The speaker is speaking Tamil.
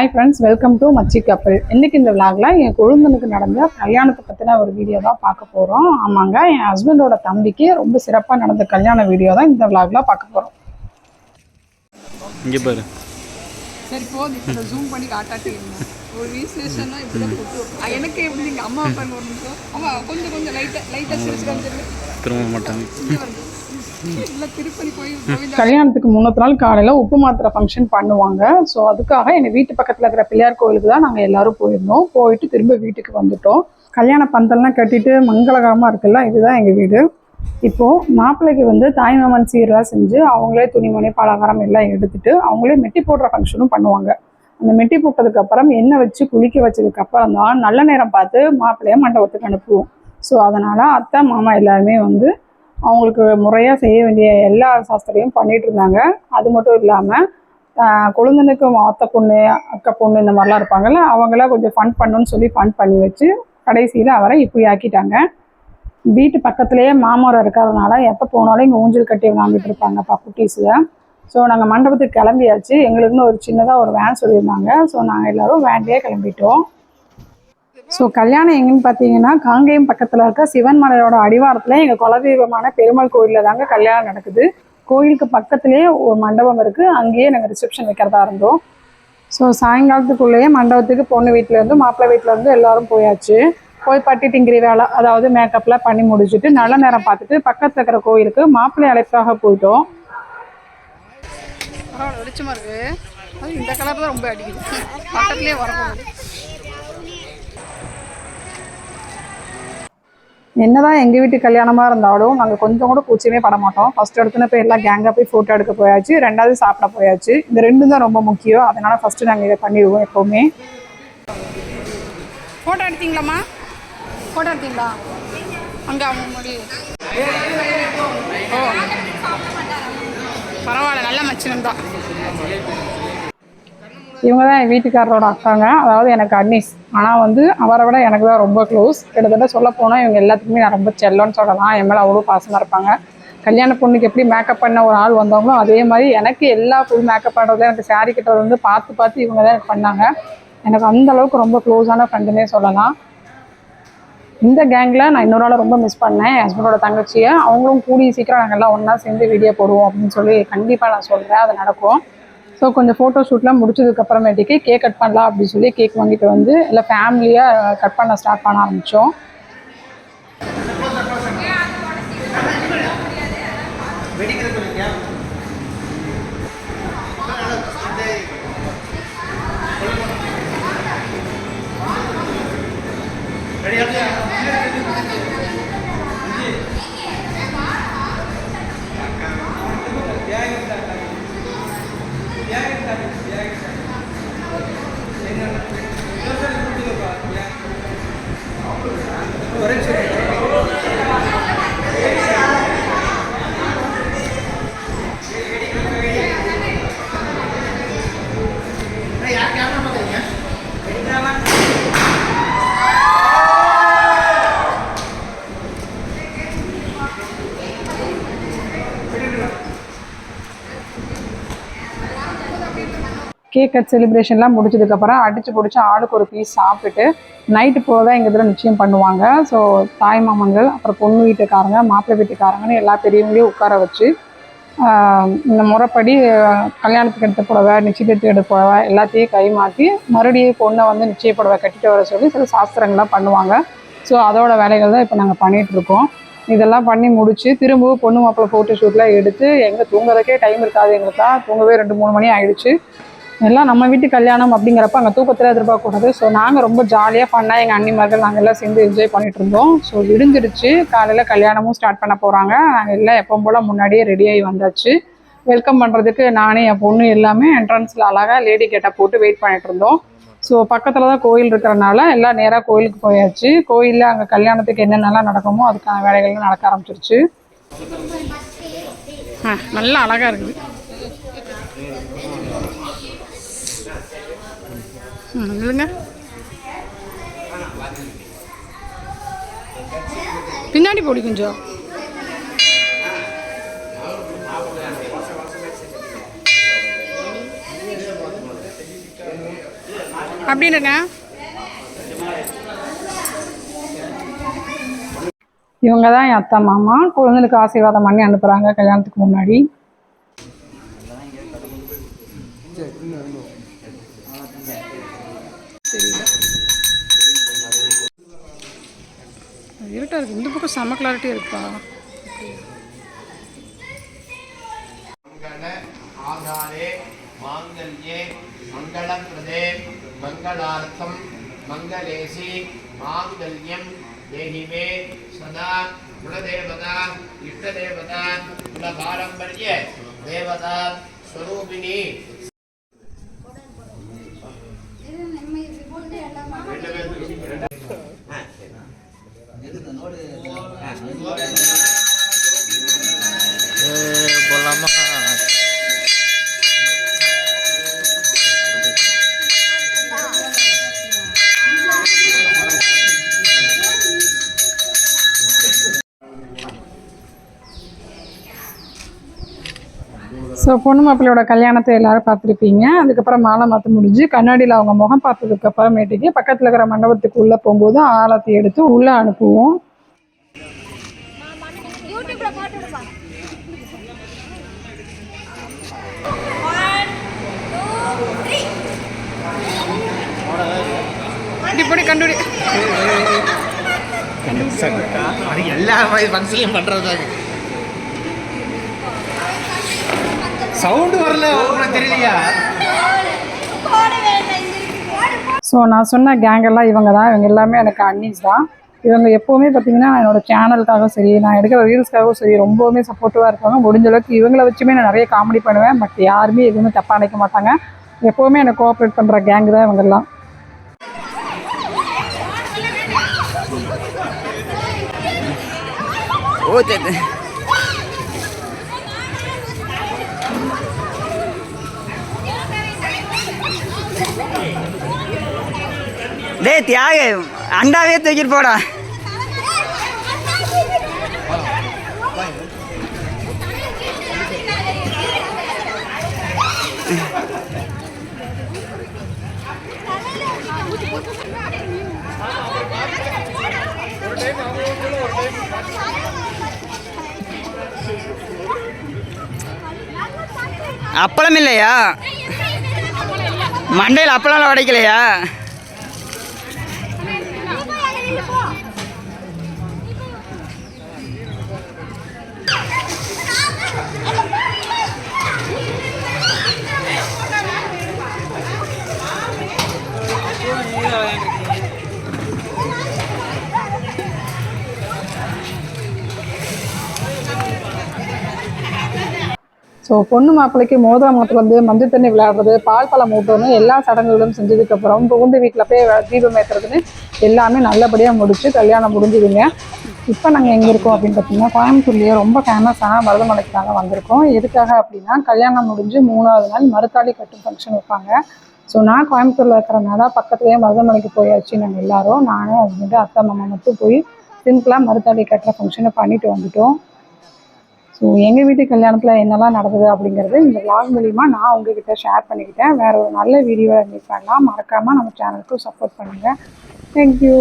ஹாய் ஃப்ரெண்ட்ஸ் வெல்கம் டு மச்சி கப்பல் இன்னைக்கு இந்த விளாக்ல என் கொழுந்தனுக்கு நடந்த கல்யாணத்தை பற்றின ஒரு வீடியோ தான் பார்க்க போகிறோம் ஆமாங்க என் ஹஸ்பண்டோட தம்பிக்கு ரொம்ப சிறப்பாக நடந்த கல்யாண வீடியோ தான் இந்த விளாக்ல பார்க்க போகிறோம் இங்கே பாரு. சரி போதும் இப்போ ஜூம் பண்ணி காட்டாட்டி ஒரு இப்படி தான். அஹ் எனக்கு எப்படி நீங்கள் அம்மா அப்பான்னு ஒரு நிமிஷம். அம்மா கொஞ்சம் கொஞ்சம் லைட்டாக லைட்டாக சிரிச்சு திரும்ப மாட்டாங்க. கல்யாணத்துக்கு முன்னத்து நாள் காலையில் உப்பு மாத்திரை ஃபங்க்ஷன் பண்ணுவாங்க. ஸோ அதுக்காக எங்கள் வீட்டு பக்கத்தில் இருக்கிற பிள்ளையார் கோயிலுக்கு தான் நாங்கள் எல்லாரும் போயிருந்தோம். போயிட்டு திரும்ப வீட்டுக்கு வந்துட்டோம். கல்யாண பந்தல்லாம் கட்டிட்டு மங்களகரமாக இருக்குல்ல இதுதான் எங்கள் வீடு. இப்போது மாப்பிள்ளைக்கு வந்து தாய்மாமன் சீரெலாம் செஞ்சு அவங்களே துணிமணி பலகாரம் எல்லாம் எடுத்துட்டு அவங்களே மெட்டி போடுற ஃபங்க்ஷனும் பண்ணுவாங்க. அந்த மெட்டி போட்டதுக்கப்புறம் எண்ணெய் வச்சு குளிக்க வச்சதுக்கப்புறம் தான் நல்ல நேரம் பார்த்து மாப்பிள்ளைய மண்டபத்துக்கு அனுப்புவோம். ஸோ அதனால் அத்தை மாமா எல்லாருமே வந்து அவங்களுக்கு முறையாக செய்ய வேண்டிய எல்லா சாஸ்திரையும் பண்ணிகிட்டு இருந்தாங்க. அது மட்டும் இல்லாமல் கொழுந்தனுக்கு அத்தை பொண்ணு அக்கா பொண்ணு இந்த மாதிரிலாம் இருப்பாங்கல்ல அவங்களாம் கொஞ்சம் ஃபண்ட் பண்ணணும்னு சொல்லி ஃபண்ட் பண்ணி வச்சு கடைசியில் அவரை இப்படி ஆக்கிட்டாங்க. வீட்டு பக்கத்துலேயே மாமரம் இருக்கிறதுனால எப்போ போனாலும் இங்கே ஊஞ்சல் கட்டி வாங்கிட்டு இருப்பாங்கப்பா குட்டீஸில். ஸோ நாங்கள் மண்டபத்துக்கு கிளம்பியாச்சு. எங்களுக்குன்னு ஒரு சின்னதாக ஒரு வேன் சொல்லியிருந்தாங்க. ஸோ நாங்கள் எல்லாரும் வேன்லேயே கிளம்பிட்டோம். ஸோ கல்யாணம் எங்கன்னு பார்த்தீங்கன்னா காங்கேயம் பக்கத்தில் இருக்க சிவன் மலையோட அடிவாரத்தில் எங்கள் குலதெய்வமான பெருமாள் கோயிலில் தாங்க கல்யாணம் நடக்குது. கோயிலுக்கு பக்கத்துலேயே ஒரு மண்டபம் இருக்குது அங்கேயே நாங்கள் ரிசப்ஷன் வைக்கிறதா இருந்தோம். ஸோ சாயங்காலத்துக்குள்ளேயே மண்டபத்துக்கு பொண்ணு வீட்டிலேருந்து மாப்பிள்ளை வீட்டிலேருந்து எல்லாரும் போயாச்சு. போய் பட்டி டிங்கிரி வேலை அதாவது மேக்கப்லாம் பண்ணி முடிச்சுட்டு நல்ல நேரம் பார்த்துட்டு பக்கத்தில் இருக்கிற கோயிலுக்கு மாப்பிள்ளை அழைப்பாக போயிட்டோம். வெளிச்சமாக இருக்குது அது இந்த கலர் தான் ரொம்ப அடிக்குது. பக்கத்துலேயே வரக்கூடாது என்னதான் எங்கள் வீட்டு கல்யாணமாக இருந்தாலும் நாங்கள் கொஞ்சம் கூட கூச்சமே பட மாட்டோம். ஃபஸ்ட் எடுத்துன போய் எல்லாம் கேங்காக போய் ஃபோட்டோ எடுக்க போயாச்சு. ரெண்டாவது சாப்பிட போயாச்சு. இந்த ரெண்டும் தான் ரொம்ப முக்கியம். அதனால ஃபஸ்ட்டு நாங்கள் இதை பண்ணிடுவோம் எப்போவுமே. ஃபோட்டோ எடுத்தீங்களாம்மா? ஃபோட்டோ எடுத்தீங்களா? அங்கே அவங்க ஓ. பரவாயில்ல நல்ல மச்சினம் தான் இவங்க தான் என் வீட்டுக்காரரோட அக்காங்க. அதாவது எனக்கு அன்னிஸ். ஆனால் வந்து அவரை விட எனக்கு தான் ரொம்ப க்ளோஸ் கிட்டத்தட்ட சொல்ல போனால் இவங்க எல்லாத்துக்குமே நான் ரொம்ப செல்லோன்னு சொல்லலாம். என் மேலே அவ்வளோ பாசமாக இருப்பாங்க. கல்யாண பொண்ணுக்கு எப்படி மேக்கப் பண்ண ஒரு ஆள் வந்தவங்களோ அதே மாதிரி எனக்கு எல்லா ஃபுல் மேக்கப் பண்ணுறது எனக்கு சாரி கட்டுறது வந்து பார்த்து பார்த்து இவங்க தான் எனக்கு பண்ணாங்க. எனக்கு அந்த அளவுக்கு ரொம்ப க்ளோஸான ஃப்ரெண்டுன்னே சொல்லலாம். இந்த கேங்கில் நான் இன்னொரு ஆளை ரொம்ப மிஸ் பண்ணேன். என் ஹஸ்பண்டோட தங்கச்சியை. அவங்களும் கூடிய சீக்கிரம் நாங்கள் எல்லாம் ஒன்றா சேர்ந்து வீடியோ போடுவோம் அப்படின்னு சொல்லி கண்டிப்பாக நான் சொல்கிறேன் அது நடக்கும். ஸோ கொஞ்சம் ஃபோட்டோ ஷூட்லாம் முடிச்சதுக்கு அப்புறமேட்டுக்கு கேக் கட் பண்ணலாம் அப்படின்னு சொல்லி கேக் வாங்கிட்டு வந்து எல்லாம் ஃபேமிலியாக கட் பண்ண ஸ்டார்ட் பண்ண ஆரம்பித்தோம் கேக் கட் செலிப்ரேஷன்லாம் முடிச்சதுக்கப்புறம் அடித்து பிடிச்சி ஆளுக்கு ஒரு பீஸ் சாப்பிட்டுட்டு நைட்டு போக தான் எங்கள் இதில் நிச்சயம் பண்ணுவாங்க. ஸோ தாய் மாமன்கள் அப்புறம் பொண்ணு வீட்டுக்காரங்க மாப்பிள்ளை வீட்டுக்காரங்கன்னு எல்லா பெரியவங்களையும் உட்கார வச்சு இந்த முறைப்படி கல்யாணத்துக்கு எடுத்த புடவை நிச்சயத்துக்கு எடுத்த புடவை எல்லாத்தையும் கை மாற்றி மறுபடியும் பொண்ணை வந்து நிச்சய புடவை கட்டிட்டு வர சொல்லி சில சாஸ்திரங்கள்லாம் பண்ணுவாங்க. ஸோ அதோட வேலைகள் தான் இப்போ நாங்கள் பண்ணிகிட்ருக்கோம் இருக்கோம். இதெல்லாம் பண்ணி முடிச்சு திரும்பவும் பொண்ணு மாப்பிள்ளை ஃபோட்டோ ஷூட்லாம் எடுத்து எங்கே தூங்குறதுக்கே டைம் இருக்காது எங்களுக்கு. தான் தூங்கவே ரெண்டு மூணு மணி ஆயிடுச்சு. எல்லாம் நம்ம வீட்டு கல்யாணம் அப்படிங்கிறப்ப அங்கே தூக்கத்தில் எதிர்பார்க்கக்கூடாது. ஸோ நாங்கள் ரொம்ப ஜாலியாக பண்ணால் எங்கள் அண்ணிமார்கள் நாங்கள் எல்லாம் சேர்ந்து என்ஜாய் பண்ணிட்டு இருந்தோம் ஸோ விடிஞ்சிருச்சு. காலையில் கல்யாணமும் ஸ்டார்ட் பண்ண போகிறாங்க நாங்கள் எல்லாம் எப்பவும் போல் முன்னாடியே ரெடியாகி வந்தாச்சு. வெல்கம் பண்ணுறதுக்கு நானே என் பொண்ணு எல்லாமே என்ட்ரன்ஸில் அழகாக லேடி கேட்டை போட்டு வெயிட் பண்ணிட்டு இருந்தோம் ஸோ பக்கத்தில் தான் கோயில் இருக்கிறனால எல்லாம் நேராக கோயிலுக்கு போயாச்சு. கோயிலில் அங்கே கல்யாணத்துக்கு என்னென்னலாம் நடக்குமோ அதுக்கான வேலைகள்லாம் நடக்க ஆரம்பிச்சிருச்சு. நல்லா அழகாக இருக்குது. இல்லைங்க பின்னாடி போடி கொஞ்சம். அப்படின்னுங்க இவங்க தான் என் அத்தை மாமா. குழந்தைகளுக்கு ஆசீர்வாதம் பண்ணி அனுப்புகிறாங்க கல்யாணத்துக்கு முன்னாடி. தெரியல இருட்டா இருக்கு. இந்த பக்கம் செம கிளாரிட்டியாக இருக்குப்பா. ஆதாரே மாங்கல்யே மங்களப்பிரதே மங்களார்த்தம் மங்களேசி மாங்கல்யம் தேகிமே சதா குலதேவதா இஷ்டதேவதா குலபாரம்பரிய தேவதா ஸ்வரூபிணி ஸோ பொண்ணு மாப்பிள்ளையோட கல்யாணத்தை எல்லாரும் பார்த்துருப்பீங்க. அதுக்கப்புறம் மாலை மாற்ற முடிஞ்சு கண்ணாடியில் அவங்க முகம் பார்த்ததுக்கு அப்புறமேட்டுக்கு பக்கத்தில் இருக்கிற மண்டபத்துக்கு உள்ளே போகும்போது ஆலத்தை எடுத்து உள்ளே அனுப்புவோம். இப்படி கண்டுபிடி. அது எல்லா ஃபங்க்ஷன்லையும் பண்ணுறதாங்க சவுண்டு வரல உங்களுக்கு தெரியலையா? ஸோ நான் சொன்ன கேங் எல்லாம் இவங்க தான். இவங்க எல்லாமே எனக்கு அன்னிஸ் தான். இவங்க எப்போவுமே பார்த்தீங்கன்னா நான் என்னோட சேனலுக்காகவும் சரி நான் எடுக்கிற ரீல்ஸ்க்காகவும் சரி ரொம்பவுமே சப்போர்ட்டிவாக இருப்பாங்க. முடிஞ்ச அளவுக்கு இவங்கள வச்சுமே நான் நிறைய காமெடி பண்ணுவேன். பட் யாருமே எதுவுமே தப்பாக நினைக்க மாட்டாங்க. எப்போவுமே எனக்கு கோஆப்ரேட் பண்ணுற கேங் தான் இவங்கெல்லாம். ஓ டேய் தியாக அண்டாவே தூக்கிட்டு போடா. அப்பளம் இல்லையா? மண்டையில் அப்பளம் உடைக்கலையா ஸோ பொண்ணு மாப்பிள்ளைக்கு மோதிரம் வந்து மஞ்சள் தண்ணி விளையாடுறது பால் பழம் ஊட்டணும் எல்லா சடங்குகளும் செஞ்சதுக்கப்புறம் புகுந்த வீட்டில் போய் தீபம் ஏற்றுறதுன்னு எல்லாமே நல்லபடியாக முடிச்சு கல்யாணம் முடிஞ்சுதுங்க. இப்போ நாங்கள் எங்கே இருக்கோம் அப்படின்னு பார்த்தீங்கன்னா கோயம்புத்தூர்லேயே ரொம்ப ஃபேமஸான மருதமலைக்கு தாங்க வந்திருக்கோம். எதுக்காக அப்படின்னா கல்யாணம் முடிஞ்சு மூணாவது நாள் மறுத்தாளி கட்டும் ஃபங்க்ஷன் வைப்பாங்க. ஸோ நான் கோயம்புத்தூரில் இருக்கிறனால பக்கத்துலேயே மருதமலைக்கு போயாச்சு நாங்கள் எல்லாரும் நானும் ஹஸ்பண்டு அத்தை மாமா மட்டும் போய் சிம்பிளாக மருத்தாளி கட்டுற ஃபங்க்ஷனை பண்ணிட்டு வந்துட்டோம். ஸோ எங்கள் வீட்டு கல்யாணத்தில் என்னெல்லாம் நடந்தது அப்படிங்கிறது இந்த விளாக் மூலிமா நான் உங்ககிட்ட ஷேர் பண்ணிக்கிட்டேன். வேற ஒரு நல்ல வீடியோவில் மீட் பண்ணலாம். மறக்காமல் நம்ம சேனலுக்கு சப்போர்ட் பண்ணுங்கள் தேங்க்யூ